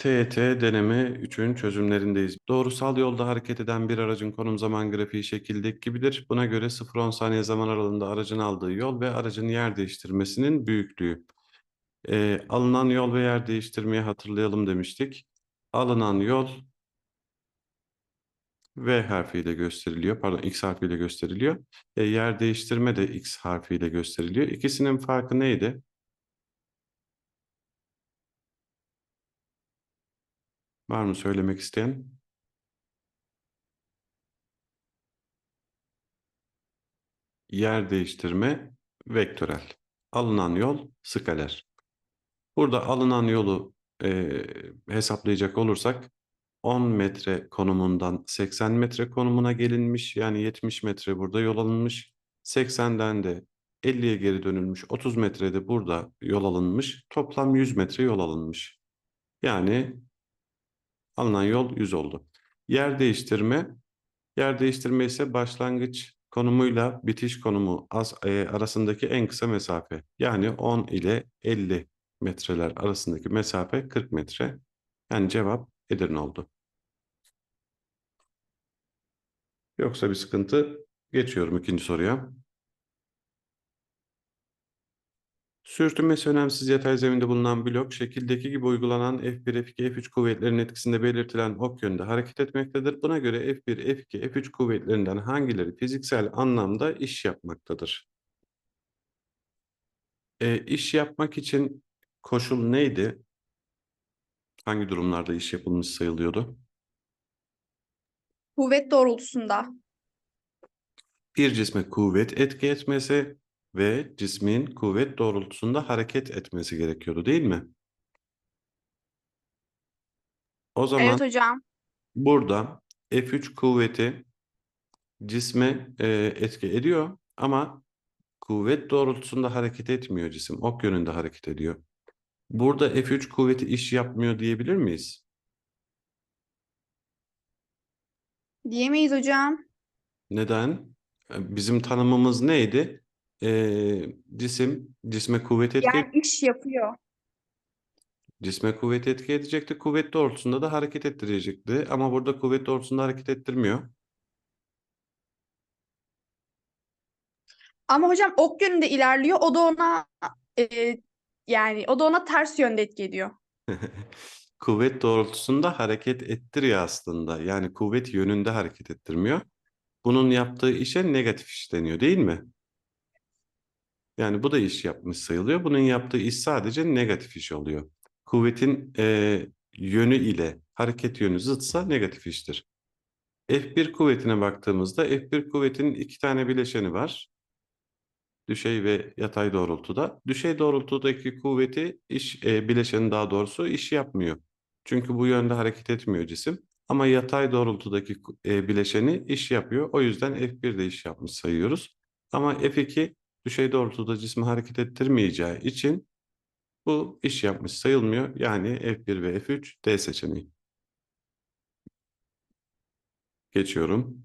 TET deneme 3'ün çözümlerindeyiz. Doğrusal yolda hareket eden bir aracın konum zaman grafiği şekildeki gibidir. Buna göre 0-10 saniye zaman aralığında aracın aldığı yol ve aracın yer değiştirmesinin büyüklüğü. Ee, alınan yol ve yer değiştirmeyi hatırlayalım demiştik. Alınan yol V harfiyle gösteriliyor. Pardon X harfiyle gösteriliyor. E, yer değiştirme de X harfiyle gösteriliyor. İkisinin farkı neydi? Var mı söylemek isteyen? Yer değiştirme vektörel. Alınan yol skaler. Burada alınan yolu e, hesaplayacak olursak 10 metre konumundan 80 metre konumuna gelinmiş. Yani 70 metre burada yol alınmış. 80'den de 50'ye geri dönülmüş. 30 metrede burada yol alınmış. Toplam 100 metre yol alınmış. Yani alınan yol 100 oldu. Yer değiştirme. Yer değiştirme ise başlangıç konumuyla bitiş konumu az, e, arasındaki en kısa mesafe. Yani 10 ile 50 metreler arasındaki mesafe 40 metre. Yani cevap Edirne oldu. Yoksa bir sıkıntı geçiyorum ikinci soruya. Sürtünmesi önemsiz yatay zeminde bulunan blok şekildeki gibi uygulanan F1, F2, F3 kuvvetlerinin etkisinde belirtilen ok yönünde hareket etmektedir. Buna göre F1, F2, F3 kuvvetlerinden hangileri fiziksel anlamda iş yapmaktadır? E, iş yapmak için koşul neydi? Hangi durumlarda iş yapılmış sayılıyordu? Kuvvet doğrultusunda. Bir cisme kuvvet etki etmesi ve cismin kuvvet doğrultusunda hareket etmesi gerekiyordu değil mi? O zaman Evet hocam. burada F3 kuvveti cisme e, etki ediyor ama kuvvet doğrultusunda hareket etmiyor cisim. Ok yönünde hareket ediyor. Burada F3 kuvveti iş yapmıyor diyebilir miyiz? Diyemeyiz hocam. Neden? E, Bizim tanımımız neydi? E, cisim, cisme kuvvet etki Yani iş yapıyor. Cisme kuvvet etki edecekti. Kuvvet doğrultusunda da hareket ettirecekti. Ama burada kuvvet doğrultusunda hareket ettirmiyor. Ama hocam ok yönünde ilerliyor. O da ona e, yani o da ona ters yönde etki ediyor. Kuvvet doğrultusunda hareket ettiriyor aslında. Yani kuvvet yönünde hareket ettirmiyor. Bunun yaptığı işe negatif iş deniyor değil mi? Yani bu da iş yapmış sayılıyor. Bunun yaptığı iş sadece negatif iş oluyor. Kuvvetin e, yönü ile hareket yönü zıtsa negatif iştir. F1 kuvvetine baktığımızda F1 kuvvetinin iki tane bileşeni var. Düşey ve yatay doğrultuda. Düşey doğrultudaki kuvveti iş e, bileşeni daha doğrusu iş yapmıyor. Çünkü bu yönde hareket etmiyor cisim. Ama yatay doğrultudaki e, bileşeni iş yapıyor. O yüzden F1 de iş yapmış sayıyoruz. Ama F2 düşey doğrultuda cismi hareket ettirmeyeceği için bu iş yapmış sayılmıyor. Yani F1 ve F3 D seçeneği. Geçiyorum.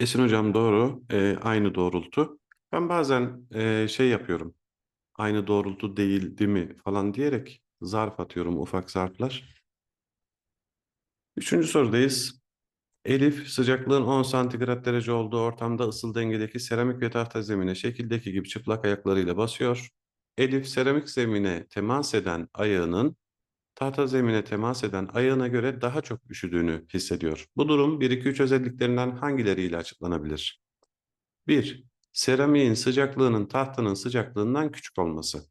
Esin hocam doğru. E, aynı doğrultu. Ben bazen e, şey yapıyorum. Aynı doğrultu değil değil mi falan diyerek zarf atıyorum ufak zarflar. Üçüncü sorudayız. Elif sıcaklığın 10 santigrat derece olduğu ortamda ısıl dengedeki seramik ve tahta zemine şekildeki gibi çıplak ayaklarıyla basıyor. Elif seramik zemine temas eden ayağının tahta zemine temas eden ayağına göre daha çok üşüdüğünü hissediyor. Bu durum 1-2-3 özelliklerinden hangileriyle açıklanabilir? 1. Seramiğin sıcaklığının tahtanın sıcaklığından küçük olması.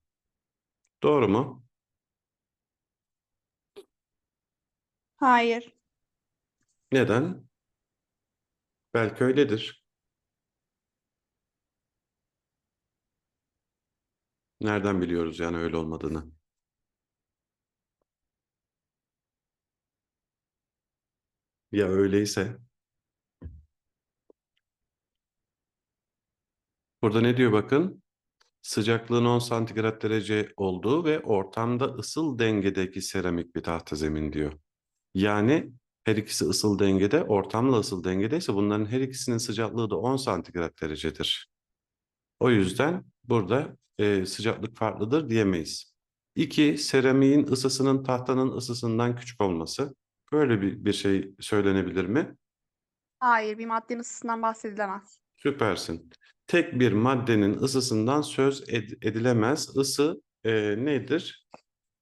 Doğru mu? Hayır. Neden? Belki öyledir. Nereden biliyoruz yani öyle olmadığını? Ya öyleyse? Burada ne diyor bakın? Sıcaklığın 10 santigrat derece olduğu ve ortamda ısıl dengedeki seramik bir tahta zemin diyor. Yani her ikisi ısıl dengede, ortamla ısıl dengedeyse bunların her ikisinin sıcaklığı da 10 santigrat derecedir. O yüzden burada e, sıcaklık farklıdır diyemeyiz. İki, seramiğin ısısının tahtanın ısısından küçük olması. Böyle bir, bir şey söylenebilir mi? Hayır, bir maddenin ısısından bahsedilemez. Süpersin. Tek bir maddenin ısısından söz ed- edilemez. Isı e, nedir?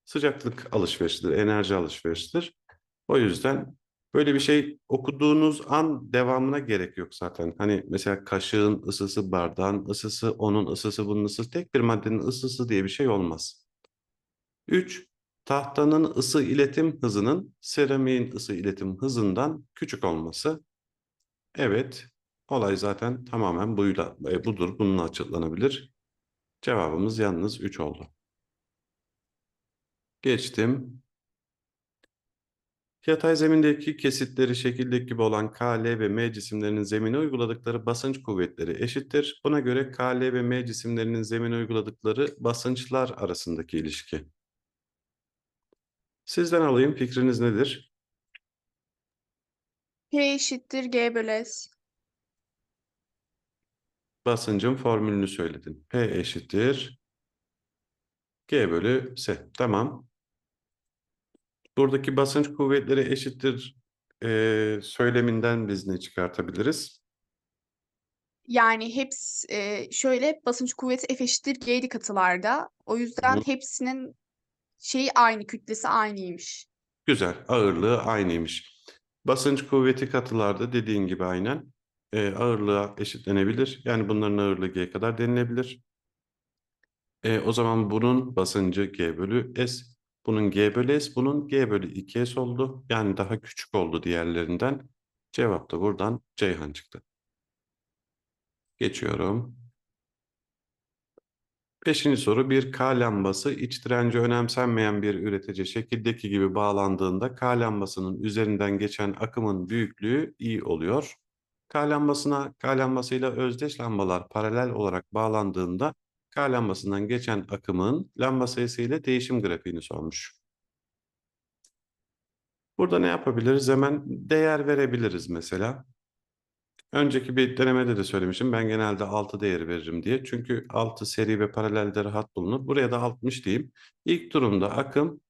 Sıcaklık alışverişidir, enerji alışverişidir. O yüzden böyle bir şey okuduğunuz an devamına gerek yok zaten. Hani mesela kaşığın ısısı, bardağın ısısı, onun ısısı, bunun ısısı, tek bir maddenin ısısı diye bir şey olmaz. 3. Tahtanın ısı iletim hızının seramiğin ısı iletim hızından küçük olması. Evet, olay zaten tamamen buyla, e, budur, bununla açıklanabilir. Cevabımız yalnız 3 oldu. Geçtim. Yatay zemindeki kesitleri şekildeki gibi olan K, L ve M cisimlerinin zemine uyguladıkları basınç kuvvetleri eşittir. Buna göre K, L ve M cisimlerinin zemine uyguladıkları basınçlar arasındaki ilişki. Sizden alayım fikriniz nedir? P eşittir G bölü S. Basıncın formülünü söyledin. P eşittir G bölü S. Tamam. Buradaki basınç kuvvetleri eşittir e, söyleminden biz ne çıkartabiliriz? Yani hepsi e, şöyle basınç kuvveti F eşittir G'di katılarda. O yüzden Hı. hepsinin şeyi aynı, kütlesi aynıymış. Güzel, ağırlığı aynıymış. Basınç kuvveti katılarda dediğin gibi aynen e, ağırlığa eşitlenebilir. Yani bunların ağırlığı G kadar denilebilir. E, o zaman bunun basıncı G bölü S. Bunun G bölü S, bunun G bölü 2S oldu. Yani daha küçük oldu diğerlerinden. Cevap da buradan Ceyhan çıktı. Geçiyorum. Beşinci soru bir K lambası iç direnci önemsenmeyen bir üretici şekildeki gibi bağlandığında K lambasının üzerinden geçen akımın büyüklüğü I oluyor. K lambasına K lambasıyla özdeş lambalar paralel olarak bağlandığında Lambasından geçen akımın lamba sayısı ile değişim grafiğini sormuş. Burada ne yapabiliriz? Hemen değer verebiliriz mesela. Önceki bir denemede de söylemişim. Ben genelde 6 değeri veririm diye. Çünkü 6 seri ve paralelde rahat bulunur. Buraya da 60 diyeyim. İlk durumda akım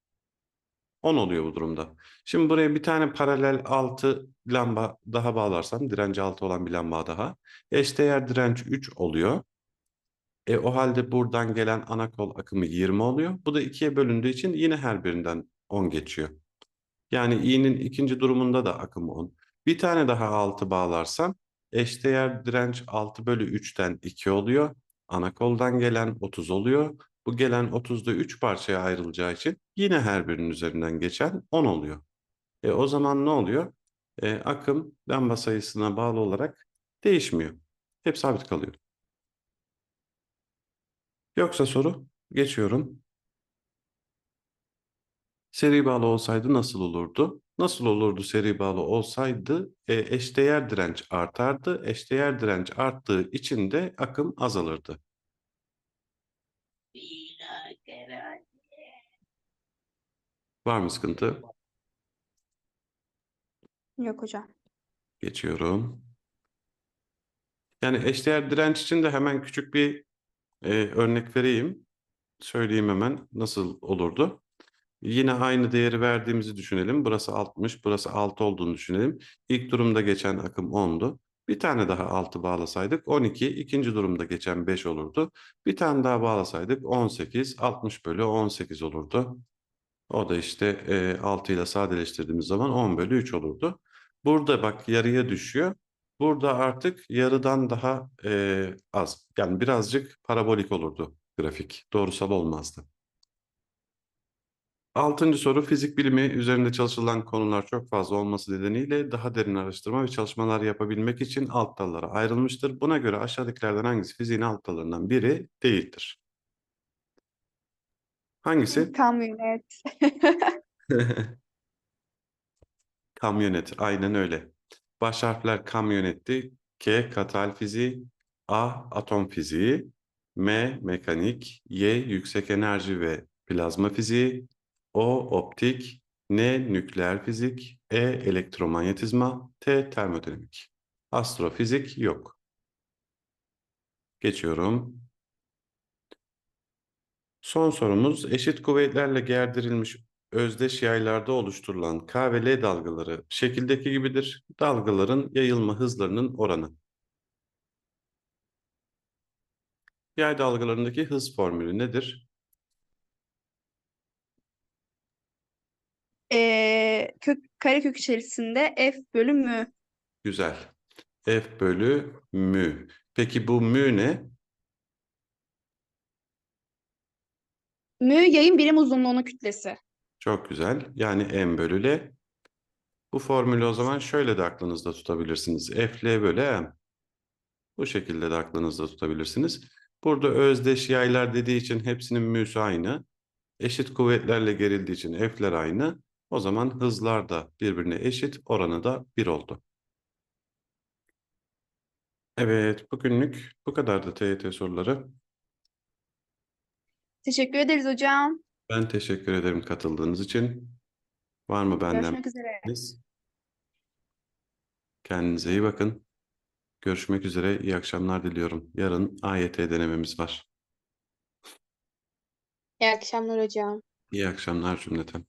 10 oluyor bu durumda. Şimdi buraya bir tane paralel 6 lamba daha bağlarsam, direnci 6 olan bir lamba daha. Eşdeğer direnç 3 oluyor. E, o halde buradan gelen ana kol akımı 20 oluyor. Bu da 2'ye bölündüğü için yine her birinden 10 geçiyor. Yani i'nin ikinci durumunda da akım 10. Bir tane daha 6 bağlarsam eşdeğer direnç 6 bölü 3'ten 2 oluyor. Ana koldan gelen 30 oluyor. Bu gelen 30'da 3 parçaya ayrılacağı için yine her birinin üzerinden geçen 10 oluyor. E, o zaman ne oluyor? E, akım lamba sayısına bağlı olarak değişmiyor. Hep sabit kalıyor. Yoksa soru geçiyorum. Seri bağlı olsaydı nasıl olurdu? Nasıl olurdu seri bağlı olsaydı? E, eşdeğer direnç artardı. Eşdeğer direnç arttığı için de akım azalırdı. Var mı sıkıntı? Yok hocam. Geçiyorum. Yani eşdeğer direnç için de hemen küçük bir e, örnek vereyim. Söyleyeyim hemen nasıl olurdu. Yine aynı değeri verdiğimizi düşünelim. Burası 60, burası 6 olduğunu düşünelim. İlk durumda geçen akım 10'du. Bir tane daha 6 bağlasaydık 12, ikinci durumda geçen 5 olurdu. Bir tane daha bağlasaydık 18, 60 bölü 18 olurdu. O da işte e, 6 ile sadeleştirdiğimiz zaman 10 bölü 3 olurdu. Burada bak yarıya düşüyor. Burada artık yarıdan daha e, az. Yani birazcık parabolik olurdu grafik. Doğrusal olmazdı. Altıncı soru fizik bilimi üzerinde çalışılan konular çok fazla olması nedeniyle daha derin araştırma ve çalışmalar yapabilmek için alt dallara ayrılmıştır. Buna göre aşağıdakilerden hangisi fiziğin alt dallarından biri değildir? Hangisi? Kamyonet. Kamyonet, aynen öyle. Baş harfler kamyonetti. K katal fiziği, A atom fiziği, M mekanik, Y yüksek enerji ve plazma fiziği, O optik, N nükleer fizik, E elektromanyetizma, T termodinamik. Astrofizik yok. Geçiyorum. Son sorumuz eşit kuvvetlerle gerdirilmiş özdeş yaylarda oluşturulan K ve L dalgaları şekildeki gibidir. Dalgaların yayılma hızlarının oranı. Yay dalgalarındaki hız formülü nedir? Ee, kök, karekök içerisinde f bölü mü. Güzel. F bölü mü. Peki bu mü ne? Mü yayın birim uzunluğunun kütlesi. Çok güzel. Yani m bölü l. Bu formülü o zaman şöyle de aklınızda tutabilirsiniz. F L bölü m. Bu şekilde de aklınızda tutabilirsiniz. Burada özdeş yaylar dediği için hepsinin müsü aynı. Eşit kuvvetlerle gerildiği için F'ler aynı. O zaman hızlar da birbirine eşit. Oranı da 1 oldu. Evet, bugünlük bu kadar da TYT soruları. Teşekkür ederiz hocam. Ben teşekkür ederim katıldığınız için. Var mı benden? Görüşmek üzere. Kendinize iyi bakın. Görüşmek üzere. İyi akşamlar diliyorum. Yarın AYT denememiz var. İyi akşamlar hocam. İyi akşamlar cümleten.